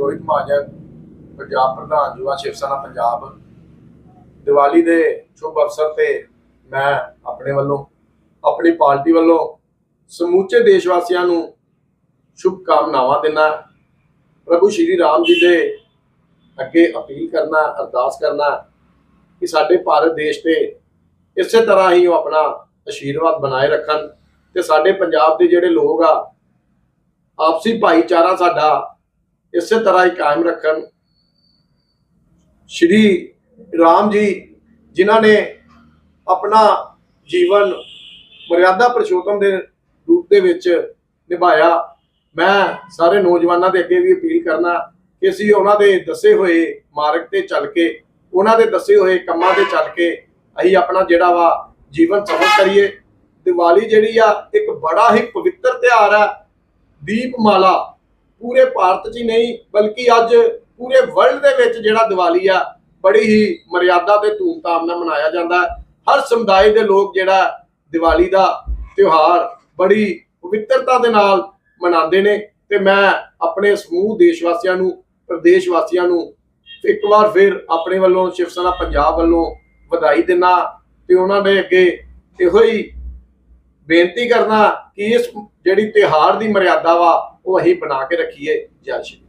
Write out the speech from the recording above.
ਮਹਾਜਨ ਪੰਜਾਬ ਪ੍ਰਧਾਨ ਯੁਵਾ ਸ਼ਿਵ ਸੈਨਾ ਪੰਜਾਬ। ਦੀਵਾਲੀ ਦੇ ਸ਼ੁਭ ਅਵਸਰ ਤੇ ਮੈਂ ਆਪਣੇ ਵੱਲੋਂ, ਆਪਣੀ ਪਾਰਟੀ ਵੱਲੋਂ ਸਮੂਚੇ ਦੇਸ਼ ਵਾਸੀਆਂ ਨੂੰ ਸ਼ੁਭ ਕਾਮਨਾਵਾਂ ਦਿੰਦਾ ਪ੍ਰਭੂ ਸ਼੍ਰੀ ਰਾਮ ਜੀ ਦੇ ਅੱਗੇ ਅਪੀਲ ਕਰਨਾ, ਅਰਦਾਸ ਕਰਨਾ ਕਿ ਸਾਡੇ ਭਾਰਤ ਦੇਸ਼ ਤੇ ਇਸੇ ਤਰ੍ਹਾਂ ਹੀ ਉਹ ਆਪਣਾ ਆਸ਼ੀਰਵਾਦ ਬਣਾਏ ਰੱਖਣ ਤੇ ਸਾਡੇ ਪੰਜਾਬ ਦੇ ਜਿਹੜੇ ਲੋਕ ਆ, ਆਪਸੀ ਭਾਈਚਾਰਾ ਸਾਡਾ ਇਸੇ ਤਰ੍ਹਾਂ ਹੀ ਕਾਇਮ ਰੱਖਣ। ਸ਼੍ਰੀ ਰਾਮ ਜੀ, ਜਿਨ੍ਹਾਂ ਨੇ ਆਪਣਾ ਜੀਵਨ ਮਰਿਆਦਾ ਪੁਰਸ਼ੋਤਮ ਦੇ ਰੂਪ ਦੇ ਵਿੱਚ ਨਿਭਾਇਆ, ਮੈਂ ਸਾਰੇ ਨੌਜਵਾਨਾਂ ਦੇ ਅੱਗੇ ਵੀ ਅਪੀਲ ਕਰਨਾ ਕਿ ਅਸੀਂ ਉਹਨਾਂ ਦੇ ਦੱਸੇ ਹੋਏ ਮਾਰਗ ਤੇ ਚੱਲ ਕੇ, ਉਹਨਾਂ ਦੇ ਦੱਸੇ ਹੋਏ ਕੰਮਾਂ ਤੇ ਚੱਲ ਕੇ ਅਸੀਂ ਆਪਣਾ ਜਿਹੜਾ ਵਾ ਜੀਵਨ ਸਫਲ ਕਰੀਏ। ਦੀਵਾਲੀ ਜਿਹੜੀ ਆ, ਇੱਕ ਬੜਾ ਹੀ ਪਵਿੱਤਰ ਤਿਉਹਾਰ ਆ। ਦੀਪਮਾਲਾ ਪੂਰੇ ਭਾਰਤ 'ਚ ਹੀ ਨਹੀਂ, ਬਲਕਿ ਅੱਜ ਪੂਰੇ ਵਰਲਡ ਦੇ ਵਿੱਚ ਜਿਹੜਾ ਦੀਵਾਲੀ ਆ, ਬੜੀ ਹੀ ਮਰਿਆਦਾ ਤੇ ਧੂਮਧਾਮ ਨਾਲ ਮਨਾਇਆ ਜਾਂਦਾ ਹੈ। ਹਰ ਸਮੁਦਾਇ ਦੇ ਲੋਕ ਜਿਹੜਾ ਦੀਵਾਲੀ ਦਾ ਤਿਉਹਾਰ ਬੜੀ ਪਵਿੱਤਰਤਾ ਦੇ ਨਾਲ ਮਨਾਉਂਦੇ ਨੇ ਤੇ ਮੈਂ ਆਪਣੇ ਸਮੂਹ ਦੇਸ਼ ਵਾਸੀਆਂ ਨੂੰ ਪ੍ਰਦੇਸ਼ ਵਾਸੀਆਂ ਨੂੰ ਇੱਕ ਵਾਰ ਫਿਰ ਆਪਣੇ ਵੱਲੋਂ ਸ਼ਿਵ ਸੈਨਾ ਪੰਜਾਬ ਵੱਲੋਂ ਵਧਾਈ ਦਿੰਦਾ ਤੇ ਉਹਨਾਂ ਦੇ ਅੱਗੇ ਇਹੋ ਹੀ ਬੇਨਤੀ ਕਰਨਾ ਕਿ ਇਸ ਜਿਹੜੀ ਤਿਉਹਾਰ ਦੀ ਮਰਿਆਦਾ ਵਾ ਉਹ ਅਸੀਂ ਬਣਾ ਕੇ ਰੱਖੀਏ ਜੈ ਸ਼੍ਰੀ